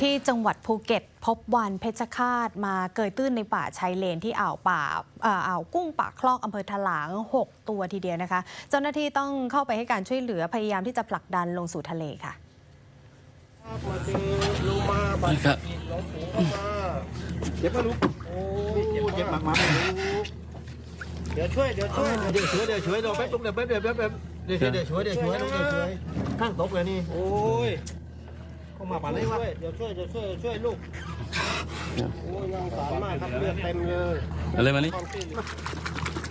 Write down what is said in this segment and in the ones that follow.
ที่จังหวัดภูเก็ตพบวานเพชรฆาตมาเกยตื้นในป่าชายเลนที่อ่าวป่าอ่อาวกุ้งป่าคลอกอำเภอถลาง 6 ตัวทีเดียวนะคะ เจ้าหน้าที่ต้องเข้าไปให้การช่วยเหลือพยายามที่จะผลักดันลงสู่ทะเลค่ะมาเจอลูมาบัดครับเข้ามาเจ็บปะลูกโอ้เจ็บมากมากเดี๋ยวช่วยเดี๋ยวช่วยเดี๋ยวช่วยเดี๋ยวช่วยเราแป๊บเดี๋ยวแป๊บเดี๋ยวแป๊บเดี๋ยวช่วยเดี๋ยวช่วยเดี๋ยวช่วยเดี๋ยวช่วยข้างตกเลยนี่โอ้ย เข้ามาป่านไหนวะเดี๋ยวช่วยเดี๋ยวช่วยเดี๋ยวช่วยลูกโอ้ยยังสารมากครับเลือดเต็มเลยอะไรมานี่ความสิ้น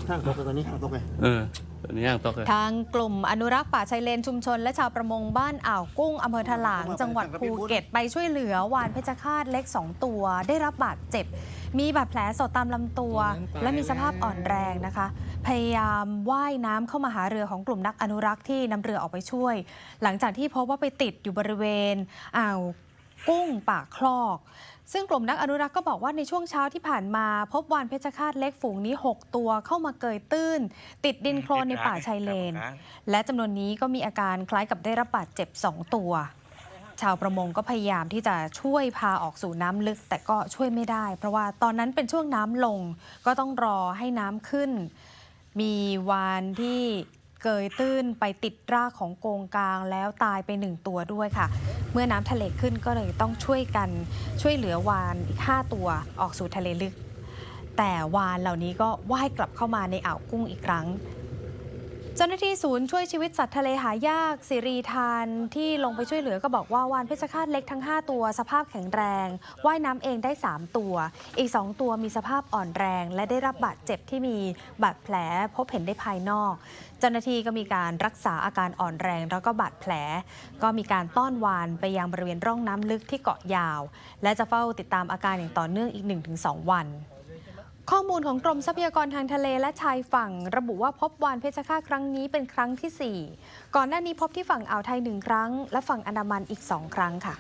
ข้างตกเลยตอนนี้ข้างตกเลยเออตัวนี้ย่างตกเลยทางกลุ่มอนุรักษ์ป่าชายเลนชุมชน และชาวประมงบ้านอ่าวกุ้งอำเภอถลาง จังหวัดภูเก็ตไปช่วยเหลือวานเพชรฆาตเล็ก 2 ตัว ได้รับบาดเจ็บ มีบาดแผลสดตามลำตัว และมีสภาพอ่อนแรงนะคะ พยายามว่ายน้ำเข้ามาหาเรือของกลุ่มนักอนุรักษ์ที่นำเรือออกไปช่วย หลังจากที่พบว่าไปติดอยู่บริเวณอ่าว กุ้งปากคลอก ซึ่งกลุ่มนักอนุรักษ์ก็บอกว่าในช่วงเช้าที่ผ่านมา พบวานเพชรฆาตเล็กฝูงนี้ 6 ตัวเข้ามาเกยตื้น ติดดินโคลนในป่าชายเลน และจำนวนนี้ก็มีอาการคล้ายกับได้รับบาดเจ็บ 2 ตัว ชาวประมงก็พยายามที่จะช่วยพาออกสู่น้ำลึก แต่ก็ช่วยไม่ได้ เพราะว่าตอนนั้นเป็นช่วงน้ำลง ก็ต้องรอให้น้ำขึ้น มีวานที่เกยตื้นไปติดรากของโกงกลางแล้วตายไปหนึ่งตัวด้วยค่ะ เมื่อน้ำทะเลขึ้นก็เลยต้องช่วยกันช่วยเหลือวานอีก 5 ตัวออกสู่ทะเลลึก แต่วานเหล่านี้ก็ว่ายกลับเข้ามาในอ่าวกุ้งอีกครั้ง เจ้าหน้าที่ศูนย์ช่วยชีวิตสัตว์ทะเลหายากสิรีทานที่ลงไปช่วยเหลือก็บอกว่าวานเพชรฆาตเล็กทั้ง 5 ตัวสภาพแข็งแรง ว่ายน้ำเองได้ 3 ตัว อีก 2 ตัวมีสภาพอ่อนแรง และได้รับบาดเจ็บที่มีบาดแผลพบเห็นได้ภายนอก เจ้าหน้าที่ก็มีการรักษาอาการอ่อนแรง แล้วก็บาดแผล ก็มีการต้อนวานไปยังบริเวณร่องน้ำลึกที่เกาะยาว และจะเฝ้าติดตามอาการอย่างต่อเนื่องอีก 1-2 วัน ข้อมูลของกรมทรัพยากรทางทะเลและชายฝั่ง ระบุว่าพบวานเพชรฆาตครั้งนี้เป็นครั้งที่ 4 ก่อนหน้านี้พบที่ฝั่งอ่าวไทยหนึ่งครั้ง และฝั่งอันดามันอีก 2 ครั้งค่ะ